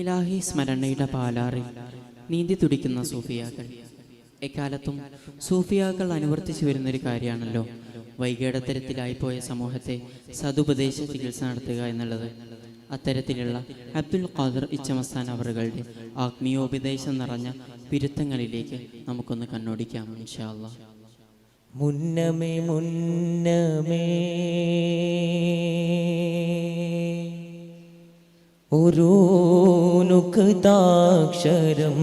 ഇലാഹി സ്മരണയുടെ പാലാറിൽ നീന്തി തുടിക്കുന്ന സൂഫിയാക്കൾ. എക്കാലത്തും സൂഫിയാക്കൾ അനുവർത്തിച്ചു വരുന്നൊരു കാര്യമാണല്ലോ. വൈകേടത്തരത്തിലായിപ്പോയ സമൂഹത്തെ സതുപദേശ ചികിത്സ നടത്തുക എന്നുള്ളത്. അത്തരത്തിലുള്ള അബ്ദുൽ ഖാദർ ഇച്ചമസ്ഥാൻ അവറുകളുടെ ആത്മീയോപദേശം നിറഞ്ഞ വിരുദ്ധങ്ങളിലേക്ക് നമുക്കൊന്ന് കണ്ണോടിക്കാം ഇൻഷാല്ല മുന്നമേ മുന്നമേ. ഒരു നുക്താക്ഷരം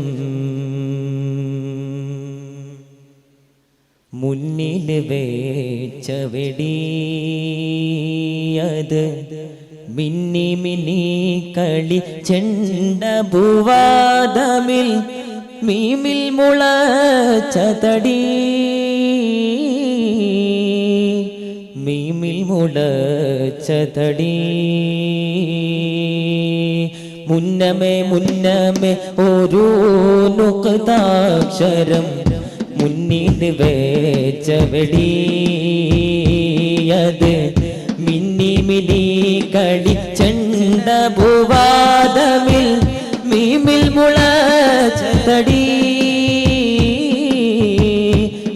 മുന്നിൽ വേച്ച വെടിയത് മിന്നി മിനി കളി ചെണ്ട മീമിൽ മുളച്ചതടി. മീമിൽ മുളച്ച തടി മുന്നമേ മുന്നമേ ഒരു നുക്താക്ഷരം മുന്നിൽ വേച്ച വെടിയത് മിന്നി മിനി ഭൂവാദമിൽ മീമിൽ മുളച്ചതടി.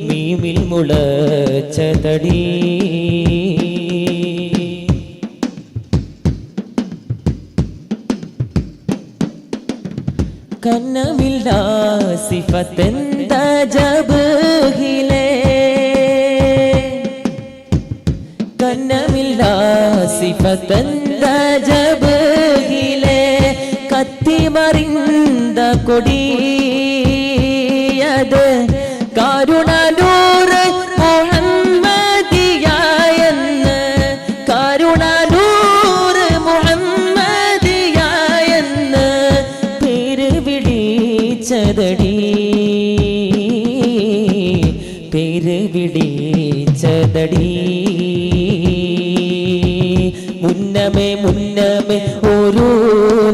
മീമിൽ മുളച്ച ജബഹിലേ കണ്ണമില്ല സിഫത്തെന്ത കൊടിയത്. കാരുണനൂറ് വിളിച്ചതടി മുന്നമേ മുന്നമേ ഒരു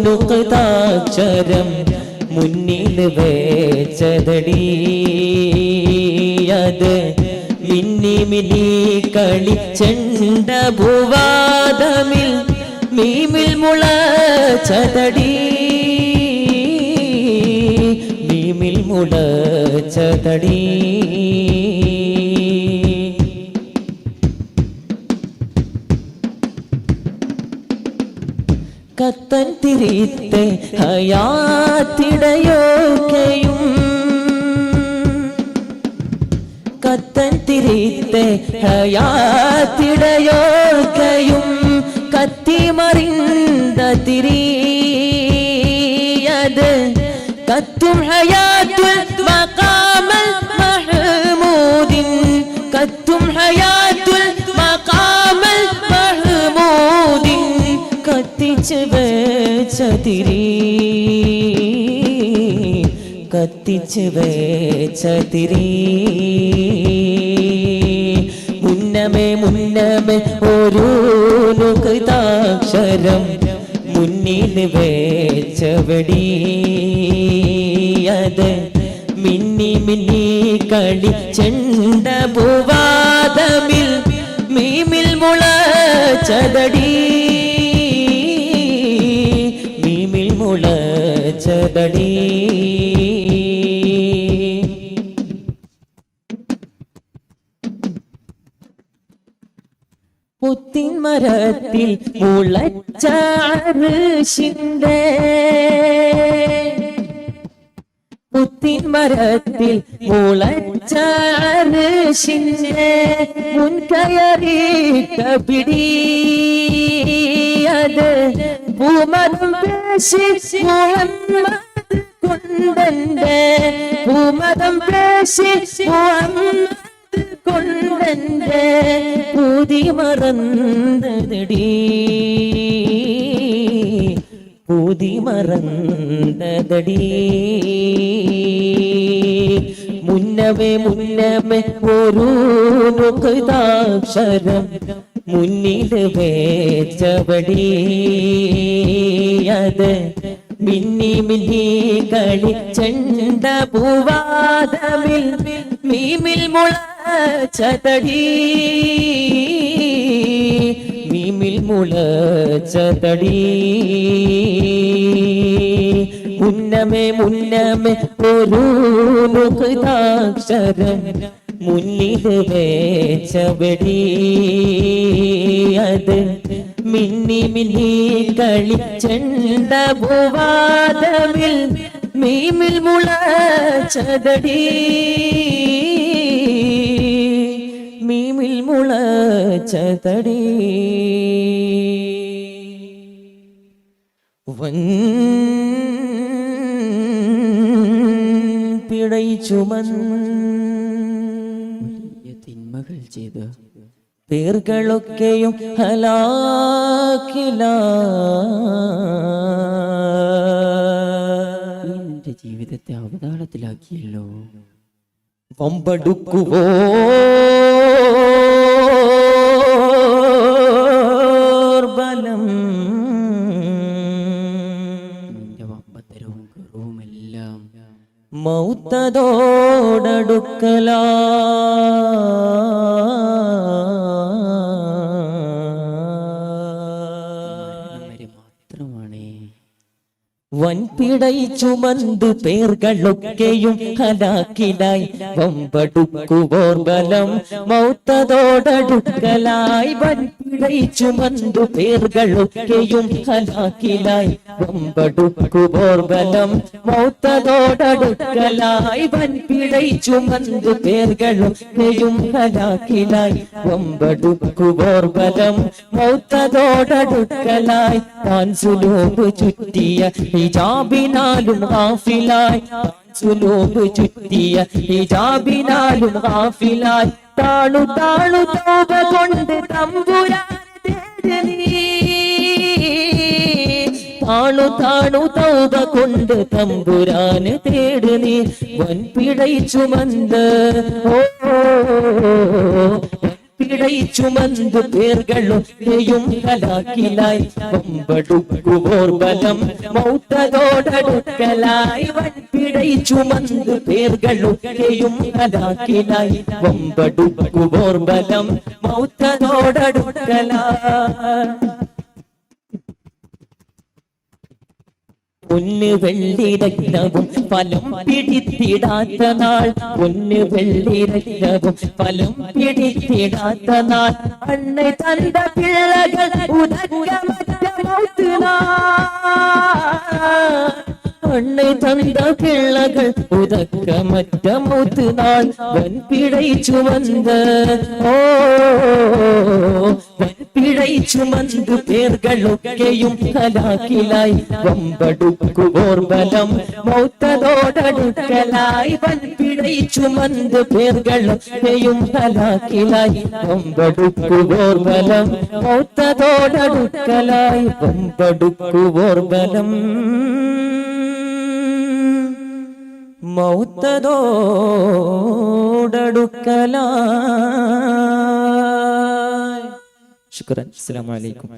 നുക്താക്ഷരം മുന്നിൽ വേച്ചതടി. അത് മിന്നി മിനി കളി ചെണ്ട ഭൂവാദമിൽ മീമിൽ മുളച്ചതടി. മീമിൽ മുളച്ചതടി. കത്തൻ തിരിത്തെ ഹയാത്തിടയോക്കെയും. കത്തൻ തിരിത്തെ ഹയാത്തിടയോക്കെയും കത്തിമറിന്ത തിരിയത്. കത്തും ഹയാത്തുൽ കത്തിച്ച് വേച്ചതിരി. കത്തിച്ചു വേച്ചതിരി. മുന്നമേ മുന്നമേ ഒരു നുകൃതാക്ഷരം മുന്നിൽ വേച്ചവടി. അത് മിന്നി മിന്നി കളി ചെണ്ട ഭൂവാദമിൽ മീമിൽ മുളച്ചതടി. മുളച്ചതടി പുത്തിൻ മരത്തിൽ മുളച്ച അർശിന്റെ പുത്തിൻ മരത്തിൽ മുളച്ച അർശിന്റെ മുൻകയറിയിട്ട പിടിയത് ഭൂമതം പേശി മുഹമ്മദ് കൊണ്ടന്റെ ഭൂമതം പേശി മുഹമ്മദ് കൊണ്ടന്റെ പൂതി മറന്നതടി പൂതി മറന്നതടി മുന്നമേ മുന്നമേ ഒരു നുക്താക്ഷരം മുന്നിൽ വേച്ചവടി അത് മിന്നി മിന്നി കളി പൂവാതമിൽ മീമിൽ മുളച്ചതടി. മീമിൽ മുളച്ചതടി. മുന്നമേ മുന്നമേ ഒരു നുക്താക്ഷരം മുന്നിൽ വേച്ചവടി അത് മിന്നി മിന്നി കളി ചെണ്ട ഭൂവാദമിൽ മീമിൽ മുളച്ചതടി. മീമിൽ മുളച്ചതടി. വൻ പിഴൈ ചുമന്ന് തിന്മകൾ ചെയ്ത്. പേർകളൊക്കെയും ഹലാക്കില. നിന്റെ ജീവിതത്തെ അവതാളത്തിലാക്കിയല്ലോ. വമ്പടുക്കുവോ? ബലം. നിന്റെ വമ്പത്തരവും കുറവും എല്ലാം വൻപിടൈ ചുമന്ത് പേർകളൊക്കെയും ഹലാക്കിലായി. വമ്പടുക്കുവോർ ബലം മൗത്തതോടടുക്കലായി. വൻപിടൈ ചുമന്തു പേർകളൊക്കെയും ഹലാക്കിലായി. വമ്പടുക്കുവോർ ബലം മൗത്തതോടടുക്കലായി. വൻപിടൈ ചുമന്തു പേർകളൊക്കെയും ഹലാക്കിലായി. വമ്പടുക്കുവോർ ബലം മൗത്തതോടടുക്കലായി. താൻ സുലൂബ് ചുറ്റിയ ഹിജാബിനാലും ഹാഫിലായി താൻ ചുറ്റിയ ഹിജാബിനാലും ഹാഫിലായി താണു താണു തോപ കൊണ്ട് തമ്പുരാൻ താണു താണു തൗത കൊണ്ട് തമ്പുരാന് തേട് നീ. വൻപിടൈ ചുമന്ത് ഓ പിടൈ ചുമന്ത് പേർകളൊക്കെയും കലാക്കിലായി. പമ്പടുക്കുവോർ ബലം മൗത്തതോടടുക്കലായി വൻപിടൈ ചുമന്ത് പേർകളൊക്കെയും കലാക്കിലായി. പമ്പടുക്കുവോർ ബലം മൗത്തതോടടുക്കലായി പൊന്ന് വെള്ളിരത്നവും ഫലം പിടിത്തിടാത്ത നാൾ. പൊന്ന് വെള്ളിരത്നവും ഫലം പിടിത്തിടാത്ത നാൾ. അണ്ണ തണ്ട പിള്ളകൾ പിള്ളകൾ ഉതക്ക മറ്റ മൂത്ത് നാൾ വൻപിഴയിച്ചു വന്ന് ഓ വൻ പിഴൈ ചുമന്നു പേർകളൊക്കെയും കലാക്കിലായി വമ്പടുക്കുവോർ ബലം മൗത്തതോടടുക്കലായി വൻപിഴൈ ചുമന്നു പേർകളൊക്കെയും കലാക്കിലായി വമ്പടുക്കുവോർ ബലം മൗത്തതോടടുക്കലായി വമ്പടുക്കുവോർ ബലം മൗത്തതോടടുക്കലായി ശുക്രൻ അസ്സലാമു അലൈക്കും.